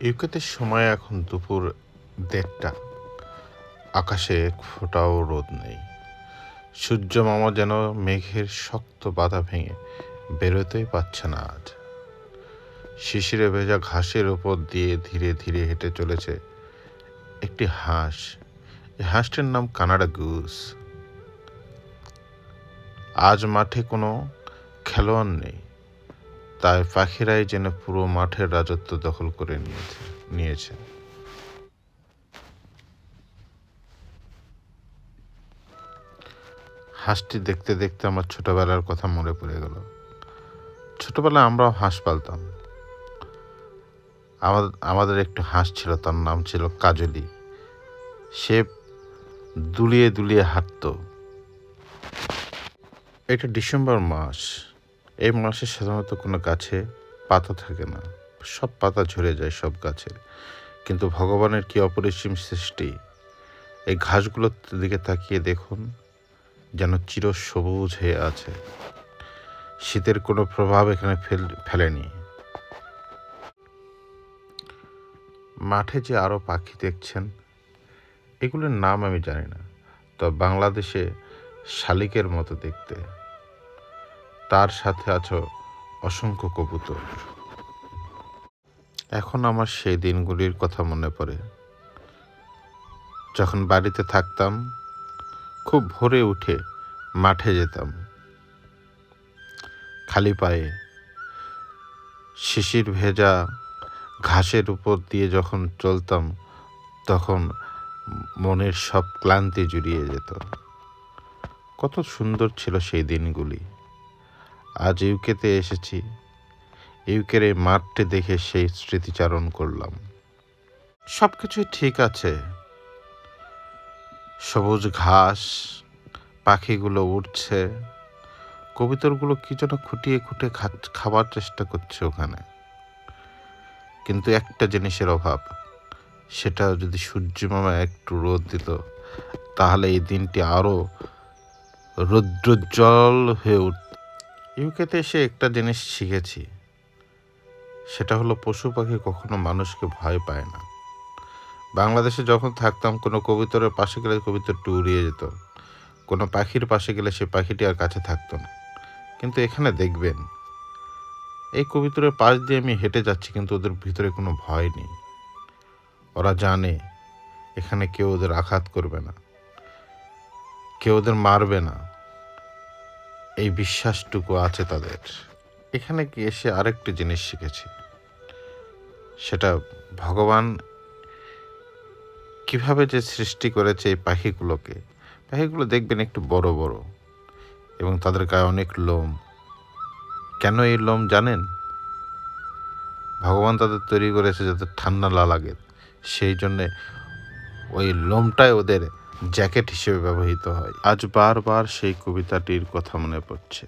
ইউকেতে সময় এখন দুপুর দেড়টা। আকাশে এক ফোঁটাও রোদ নেই। সূর্য মামা যেন মেঘের শক্ত বাধা ভেঙে বেরোতেই পারছে না আজ। শিশিরে ভেজা ঘাসের ওপর দিয়ে ধীরে ধীরে হেঁটে চলেছে একটি হাঁস। এই হাঁসটির নাম কানাডা গুস। আজ মাঠে কোনো খেলোয়াড় নেই। তাই পাখিরাই যেন পুরো মাঠের রাজত্ব দখল করে নিয়েছে নিয়েছে। হাঁসটি দেখতে দেখতে আমার ছোটবেলার কথা মনে পড়ে গেল। ছোটবেলায় আমরাও হাঁস পালতাম। আমাদের আমাদের একটু হাঁস ছিল, তার নাম ছিল কাজলি। সে দুলিয়ে দুলিয়ে হাঁটতো। এটা ডিসেম্বর মাস। এই মাসে সাধারণত কোনো গাছে পাতা থাকে না। সব পাতা ঝরে যায় সব গাছের। কিন্তু ভগবানের কি অপরিসীম সৃষ্টি? এই ঘাসগুলোর দিকে তাকিয়ে দেখুন, যেন চির সবুজ হয়ে আছে। শীতের কোনো প্রভাব এখানে ফেল, ফেলেনি। মাঠে যে আরও পাখি দেখছেন, এগুলোর নাম আমি জানি না তো বাংলাদেশে শালিকের মতো দেখতে। তার সাথে আছো অসংখ্য কবুতর। এখন আমার সেই দিনগুলির কথা মনে পড়ে। যখন বাড়িতে থাকতাম, খুব ভোরে উঠে মাঠে যেতাম। খালি পায়ে শিশির ভেজা ঘাসের উপর দিয়ে যখন চলতাম, তখন মনের সব ক্লান্তি জুড়িয়ে যেত। কত সুন্দর ছিল সেই দিনগুলি। আজ ইউকেতে এসেছি। ইউকের এই মাঠটি দেখে সেই স্মৃতিচারণ করলাম। সব কিছুই ঠিক আছে। সবুজ ঘাস, পাখিগুলো উঠছে কবিতরগুলো কি যেন খুঁটিয়ে খুঁটে খাবার চেষ্টা করছে ওখানে। কিন্তু একটা জিনিসের অভাব, সেটা যদি সূর্যমামা একটু রোদ দিত, তাহলে এই দিনটি আরও রৌদ্রোজ্জ্বল হয়ে উঠত। ইউকেতে এসে একটা জিনিস শিখেছি। সেটা হলো পশু পাখি কখনো মানুষকে ভয় পায় না। বাংলাদেশে যখন থাকতাম, কোনো কবিতরের পাশে গেলে কবিতরটি উড়িয়ে যেত। কোনো পাখির পাশে গেলে সে পাখিটি আর কাছে থাকতো না। কিন্তু এখানে দেখবেন, এই কবিতরের পাশ দিয়ে আমি হেঁটে যাচ্ছি, কিন্তু ওদের ভিতরে কোনো ভয় নেই। ওরা জানে, এখানে কেউ ওদের আঘাত করবে না। কেউ ওদের মারবে না। এই বিশ্বাসটুকু আছে তাদের। এখানে কি এসে আরেকটি জিনিস শিখেছি? সেটা ভগবান কীভাবে যে সৃষ্টি করেছে এই পাখিগুলোকে, পাখিগুলো দেখবেন একটু বড় বড় এবং তাদের গায়ে অনেক লোম। কেন এই লোম জানেন? ভগবান তাদের তৈরি করেছে যাতে ঠান্ডা না লাগে, সেই জন্যে ওই লোমটাই ওদের জ্যাকেট হিসেবে ব্যবহৃত হয়। আজ বারবার সেই কবিতাটির কথা মনে পড়ছে।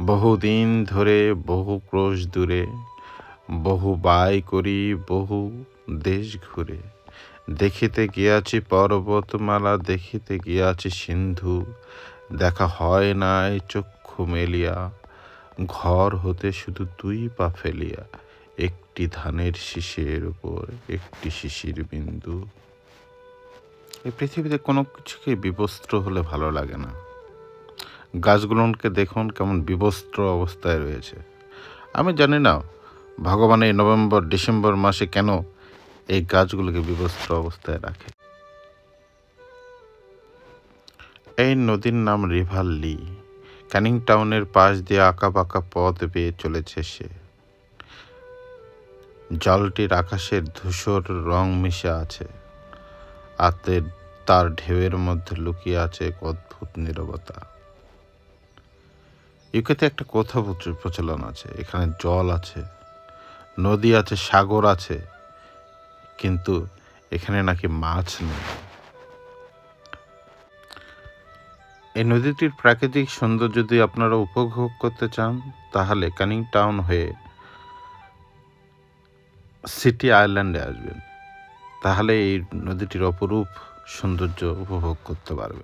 বহুদিন ধরে বহু ক্রোশ দূরে, বহু বাই করি বহু দেশ ঘুরে। দেখিতে গিয়াছি পর্বতমালা, দেখিতে গিয়াছি সিন্ধু, দেখা হয় নাই চক্ষু মেলিয়া। ঘর হতে শুধু দুই পা ফেলিয়া, একটি ধানের শীষের উপর, একটি শিশির বিন্দু। এই পৃথিবীতে কোনো কিছুকে বিবস্ত্র হলে ভালো লাগে না। গাছগুলোকে দেখুন কেমন বিবস্ত্র অবস্থায় রয়েছে। আমি জানি না, ভগবান এই নভেম্বর, ডিসেম্বর মাসে কেন এই গাছগুলোকে বিবস্ত্র অবস্থায় রাখে। এই নদীর নাম রিভার লি। ক্যানিং টাউনের পাশ দিয়ে আঁকা বাঁকা পথ বেয়ে চলেছে সে। জলটির আকাশের ধূসর রং মিশে আছে। আর তার ঢেউয়ের মধ্যে লুকিয়ে আছে এক অদ্ভুত নীরবতা। ইউকেতে একটা কথা প্রচ- প্রচলন আছে? এখানে জল আছে, নদী আছে, সাগর আছে, কিন্তু এখানে নাকি মাছ নেই। এই নদীটির প্রাকৃতিক সৌন্দর্য যদি আপনারা উপভোগ করতে চান, তাহলে কানিং টাউন হয়ে সিটি আইল্যান্ডে আসবেন। তাহলে এই নদীটির অপরূপ সৌন্দর্য উপভোগ করতে পারবে।